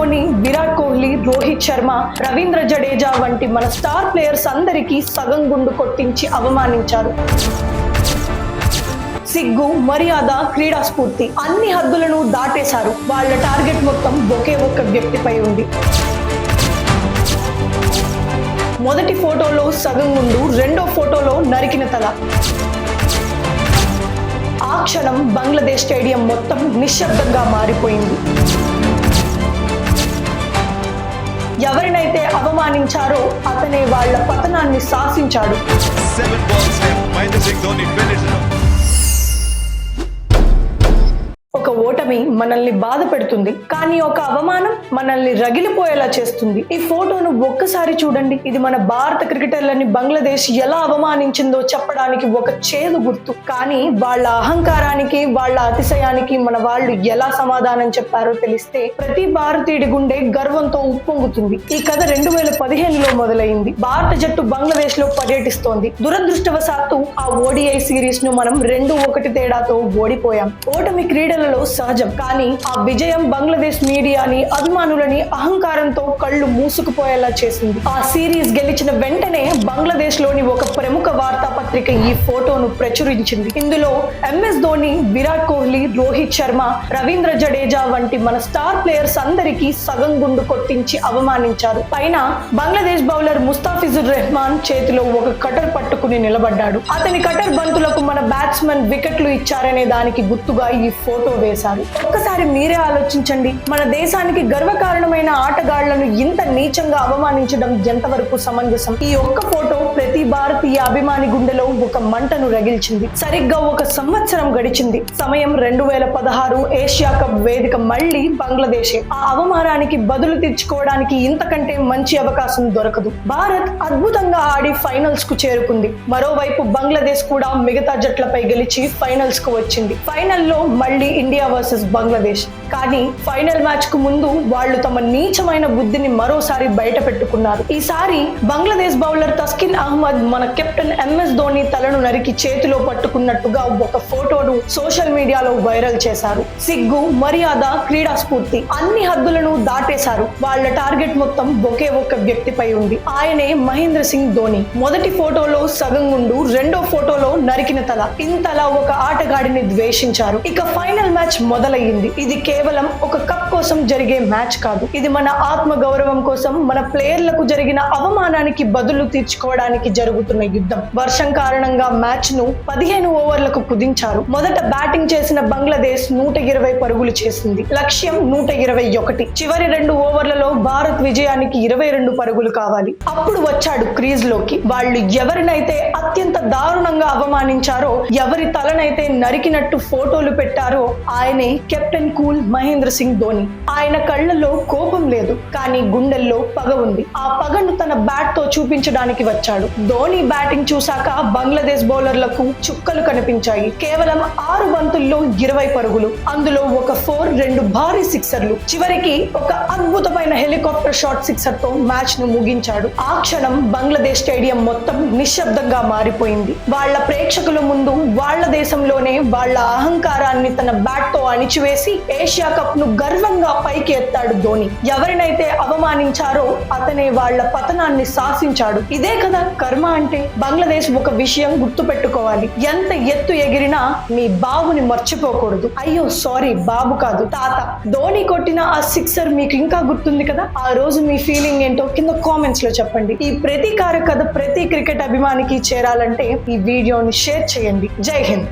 ధోని విరాట్ కోహ్లీ రోహిత్ శర్మ రవీంద్ర జడేజా వంటి మన star players అందరికీ సగం గుండు కొట్టించి అవమానించారు. సిగ్గు మర్యాద క్రీడా స్ఫూర్తి అన్ని హద్దులను దాటేశారు. వాళ్ళ టార్గెట్ మొత్తం ఒకే ఒక్క వ్యక్తిపై ఉంది. మొదటి ఫోటోలో సగం గుండు రెండో ఫోటోలో నరికిన తల. ఆ క్షణం బంగ్లాదేశ్ స్టేడియం మొత్తం నిశ్శబ్దంగా మారిపోయింది. ఎవరినైతే అవమానించారో అతనే వాళ్ళ పతనాన్ని శాసించాడు. ఒక ఓట మనల్ని బాధ పెడుతుంది. కానీ ఒక అవమానం మనల్ని రగిలిపోయేలా చేస్తుంది. ఈ ఫోటోను ఒక్కసారి చూడండి. ఇది మన భారత క్రికెటర్లని బంగ్లాదేశ్ ఎలా అవమానించిందో చెప్పడానికి ఒక చేదు గుర్తు. కానీ వాళ్ళ అహంకారానికి వాళ్ళ అతిశయానికి మన వాళ్ళు ఎలా సమాధానం చెప్పారో తెలిస్తే ప్రతి భారతీయుడి గుండె గర్వంతో ఉప్పొంగుతుంది. ఈ కథ రెండు వేల పదిహేనులో మొదలైంది. భారత జట్టు బంగ్లాదేశ్లో పర్యటిస్తోంది. దురదృష్టవశాత్తు ఆ ఓడిఐ సిరీస్ను మనం రెండు ఒకటి తేడాతో ఓడిపోయాం. ఓటమి క్రీడలలో సహజ కానీ ఆ విజయం బంగ్లాదేశ్ మీడియాని అభిమానులని అహంకారంతో కళ్ళు మూసుకుపోయేలా చేసింది. ఆ సిరీస్ గెలిచిన వెంటనే బంగ్లాదేశ్లోని ఒక ప్రముఖ వార్తాపత్రిక ఈ ఫోటోను ప్రచురించింది. ఇందులో ఎంఎస్ ధోని విరాట్ కోహ్లీ రోహిత్ శర్మ రవీంద్ర జడేజా వంటి మన స్టార్ ప్లేయర్స్ అందరికీ సగం గుండు కొట్టించి అవమానించారు. పైన బంగ్లాదేశ్ బౌలర్ ముస్తాఫిజుర్ రెహమాన్ చేతిలో ఒక కటర్ పట్టుకుని నిలబడ్డాడు. అతని కటర్ బంతులకు మన బ్యాట్స్మెన్ వికెట్లు ఇచ్చారనే దానికి గుర్తుగా ఈ ఫోటో వేశారు. ఒక్కసారి మీరే ఆలోచించండి. మన దేశానికి గర్వకారణమైన ఆటగాళ్ళను ఇంత నీచంగా అవమానించడం ఎంతవరకు సమంజసం? ఈ ఒక్క ఫోటో ప్రతి ఈ అభిమాని గుండెలో ఒక మంటను రగిల్చింది. సరిగ్గా ఒక సంవత్సరం గడిచింది. సమయం రెండు వేల పదహారు ఏషియా కప్ వేదిక మళ్ళీ బంగ్లాదేశే. ఆ అవమానానికి బదులు తీర్చుకోవడానికి ఇంతకంటే మంచి అవకాశం దొరకదు. భారత్ అద్భుతంగా ఆడి ఫైనల్స్కు చేరుకుంది. మరోవైపు బంగ్లాదేశ్ కూడా మిగతా జట్లపై గెలిచి ఫైనల్స్కు వచ్చింది. ఫైనల్లో మళ్ళీ ఇండియా వర్సెస్ బంగ్లాదేశ్. కానీ ఫైనల్ మ్యాచ్కు ముందు వాళ్ళు తమ నీచమైన బుద్ధిని మరోసారి బయట పెట్టుకున్నారు ఈసారి బంగ్లాదేశ్ బౌలర్ తస్కిన్ అహ్మద్ మన కెప్టెన్ ఎంఎస్ ధోని తలను నరికి చేతిలో పట్టుకున్నట్టుగా ఒక ఫోటోను సోషల్ మీడియాలో వైరల్ చేశారు. సిగ్గు మర్యాద క్రీడా స్ఫూర్తి అన్ని హద్దులను దాటేశారు. వాళ్ళ టార్గెట్ మొత్తం ఒకే ఒక్క వ్యక్తిపై ఉంది. ఆయనే మహేంద్ర సింగ్ ధోని. మొదటి ఫోటోలో సగం గుండు రెండో ఫోటోలో నరికిన తల. ఇంతలా ఒక ఆటగాడిని ద్వేషించారు. ఇక ఫైనల్ మ్యాచ్ మొదలయ్యింది. ఇది కేవలం ఒక కప్ కోసం జరిగే మ్యాచ్ కాదు. ఇది మన ఆత్మ గౌరవం కోసం మన ప్లేయర్లకు జరిగిన అవమానానికి బదులు తీర్చుకోవడానికి జరుగుతున్న యుద్ధం. వర్షం కారణంగా మ్యాచ్ను పదిహేను ఓవర్లకు కుదించారు. మొదట బ్యాటింగ్ చేసిన బంగ్లాదేశ్ నూట ఇరవై పరుగులు చేసింది. లక్ష్యం నూట ఇరవై ఒకటి. చివరి రెండు ఓవర్లలో భారత్ విజయానికి ఇరవై రెండు పరుగులు కావాలి. అప్పుడు వచ్చాడు క్రీజ్లోకి వాళ్ళు ఎవరినైతే అత్యంత దారుణంగా అవమానించారో ఎవరి తలనైతే నరికినట్టు ఫోటోలు పెట్టారో ఆయనే కెప్టెన్ కూల్ మహేంద్ర సింగ్ ధోని. ఆయన కళ్ళల్లో కోపం లేదు కానీ గుండెల్లో పగ ఉంది. ఆ పగను తన బ్యాట్తో చూపించడానికి వచ్చాడు. ధోని బ్యాటింగ్ చూశాక బంగ్లాదేశ్ బౌలర్లకు చుక్కలు కనిపించాయి. కేవలం ఆరు బంతుల్లో ఇరవై పరుగులు అందులో ఒక ఫోర్ రెండు భారీ సిక్సర్లు. చివరికి ఒక అద్భుతమైన హెలికాప్టర్ షాట్ సిక్సర్తో మ్యాచ్ను ముగించాడు. ఆ క్షణం బంగ్లాదేశ్ స్టేడియం మొత్తం నిశ్శబ్దంగా మారిపోయింది. వాళ్ళ ప్రేక్షకుల ముందు వాళ్ళ దేశంలోనే వాళ్ళ అహంకారాన్ని తన బ్యాట్తో అణిచివేసి ఏషియా కప్ను గర్వంగా పైకి ఎత్తాడు ధోని. ఎవరినైతే అవమానించారో అతనే వాళ్ళ పతనాన్ని శాసించాడు. ఇదే కదా కర్మ అంటే? బంగ్లాదేశ్ ఒక విషయం గుర్తు పెట్టుకోవాలి ఎంత ఎత్తు ఎగిరినా మీ బాబుని మర్చిపోకూడదు. అయ్యో సారీ బాబు కాదు. తాత ధోని కొట్టిన ఆ సిక్సర్ మీకు ఇంకా గుర్తుంది కదా? ఆ రోజు మీ ఫీలింగ్ ఏంటో కింద కామెంట్స్లో చెప్పండి. ఈ ప్రతీకార కథ ప్రతి క్రికెట్ అభిమానికి చేరాలంటే ఈ వీడియోని షేర్ చేయండి. జై హింద్.